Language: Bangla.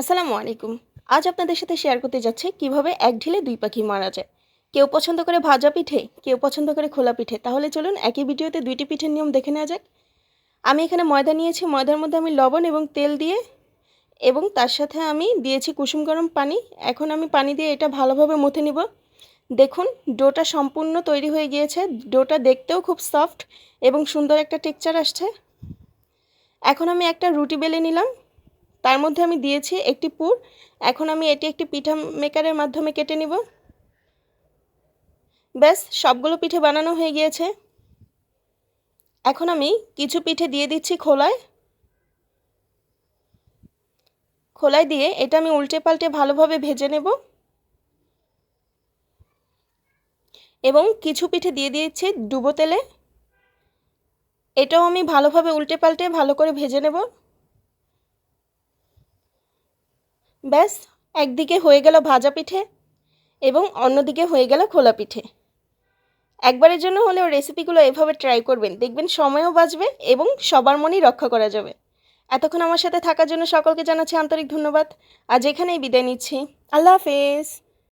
আসসালামু আলাইকুম। আজ আপনাদের সাথে শেয়ার করতে যাচ্ছে কীভাবে এক ঢিলে দুই পাখি মারা যায়। কেউ পছন্দ করে ভাজা পিঠে, কেউ পছন্দ করে খোলা পিঠে। তাহলে চলুন একই ভিডিওতে দুইটি পিঠের নিয়ম দেখে নেওয়া যাক। আমি এখানে ময়দা নিয়েছি, ময়দার মধ্যে আমি লবণ এবং তেল দিয়ে এবং তার সাথে আমি দিয়েছি কুসুম গরম পানি। এখন আমি পানি দিয়ে এটা ভালোভাবে মুথে নিব। দেখুন, ডোটা সম্পূর্ণ তৈরি হয়ে গিয়েছে। ডোটা দেখতেও খুব সফট এবং সুন্দর একটা টেক্সচার আসছে। এখন আমি একটা রুটি বেলে নিলাম। তার মধ্যে আমি দিয়েছি একটি পুর। এখন আমি এটি একটি পিঠা মেকারের মাধ্যমে কেটে নিব। ব্যাস, সবগুলো পিঠে বানানো হয়ে গিয়েছে। এখন আমি কিছু পিঠে দিয়ে দিচ্ছি খোলায়। খোলায় দিয়ে এটা আমি উল্টে পাল্টে ভালোভাবে ভেজে নেব। এবং কিছু পিঠে দিয়ে দিয়েছি ডুবো তেলে। এটাও আমি ভালোভাবে উল্টে পাল্টে ভালো করে ভেজে নেব। ব্যাস, একদিকে হয়ে গেল ভাজা পিঠে এবং অন্যদিকে হয়ে গেল খোলা পিঠে। একবারের জন্য হলেও রেসিপিগুলো এভাবে ট্রাই করবেন, দেখবেন সময়ও বাঁচবে এবং সবার মনেই রক্ষা করা যাবে। এতক্ষণ আমার সাথে থাকার জন্য সকলকে জানাচ্ছি আন্তরিক ধন্যবাদ। আজ এখানেই বিদায় নিচ্ছি। আল্লাহ হাফেজ।